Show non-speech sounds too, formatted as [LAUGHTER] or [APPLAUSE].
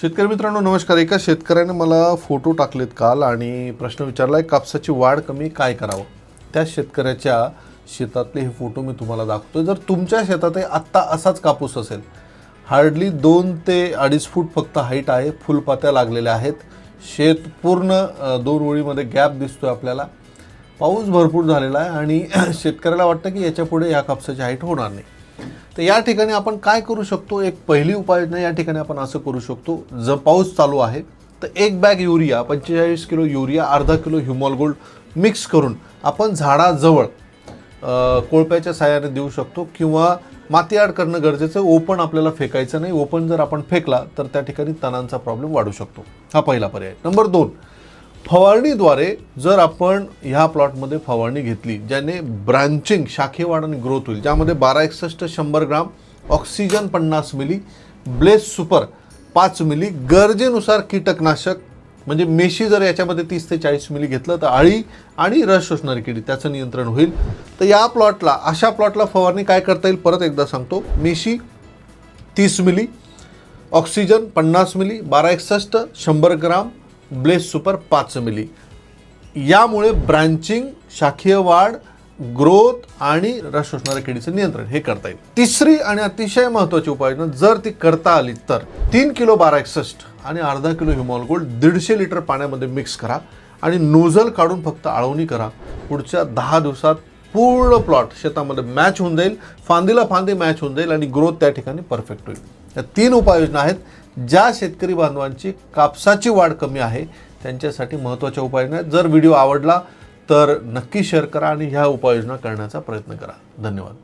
शेतकरी मित्रांनो नमस्कार. एका शेतकऱ्याने मला फोटो टाकलेत काल आणि प्रश्न विचारला कापसाची वाढ कमी काय करावं? त्या शेतकऱ्याच्या शेतातले हे फोटो मी तुम्हाला दाखवतो जर तुमच्या शेतातही आत्ता असाच कापूस असेल हार्डली दोन ते अडीच फूट फक्त हाईट आहे फुलपात्या लागलेल्या आहेत. शेत पूर्ण दोन ओळीमध्ये गॅप दिसतोय आपल्याला. पाऊस भरपूर झालेला आहे आणि [CLEARS THROAT] शेतकऱ्याला वाटतं की याच्यापुढे या कापसाची हाईट होणार नाही. तर या ठिकाणी आपण काय करू शकतो? एक पहिली उपाययोजना या ठिकाणी आपण असं करू शकतो. जर पाऊस चालू आहे तर एक बॅग युरिया पंचेचाळीस किलो युरिया अर्धा किलो ह्युमॉल गोल्ड मिक्स करून आपण झाडाजवळ कोळप्याच्या सहाय्याने देऊ शकतो किंवा माती आड करणं गरजेचं आहे ओपन आपल्याला फेकायचं नाही. ओपन जर आपण फेकला तर त्या ठिकाणी तणांचा प्रॉब्लेम वाढू शकतो. हा पहिला पर्याय. नंबर दोन फवारणीद्वारे जर आपण ह्या प्लॉटमध्ये फवारणी घेतली ज्याने ब्रांचिंग शाखेवाढ आणि ग्रोथ होईल ज्यामध्ये बारा एकसष्ट शंभर ग्राम ऑक्सिजन पन्नास मिली ब्लेस सुपर पाच मिली गरजेनुसार कीटकनाशक म्हणजे मेशी जर याच्यामध्ये तीस ते चाळीस मिली घेतलं तर अळी आणि रस शोषणारी किडी त्याचं नियंत्रण होईल. तर या प्लॉटला अशा प्लॉटला फवारणी काय करता येईल? परत एकदा सांगतो. मेशी तीस मिली ऑक्सिजन पन्नास मिली बारा एकसष्ट शंभर ग्राम ब्लेस सुपर पाच मिली. यामुळे ब्रांचिंग शाखीय वाढ ग्रोथ आणि रस शोषणाऱ्या किडीचं नियंत्रण हे करता येईल. तिसरी आणि अतिशय महत्त्वाची उपाययोजना जर ती करता आली तर. तीन किलो बारा एकसष्ट आणि अर्धा किलो हिमॉल गोल्ड दीडशे लिटर पाण्यामध्ये मिक्स करा आणि नोझल काढून फक्त आळवणी करा. पुढच्या दहा दिवसात पूर्ण प्लॉट शेतामध्ये मॅच होऊन जाईल फांदीला फांदी मॅच होऊन जाईल आणि ग्रोथ त्या ठिकाणी परफेक्ट होईल. या तीन उपाययोजना आहेत ज्या शेतकरी बांधवांची कापसाची वाढ कमी आहे त्यांच्यासाठी महत्त्वाच्या उपाययोजना जर व्हिडिओ आवडला तर नक्की शेअर करा आणि ह्या उपाययोजना करण्याचा प्रयत्न करा. धन्यवाद.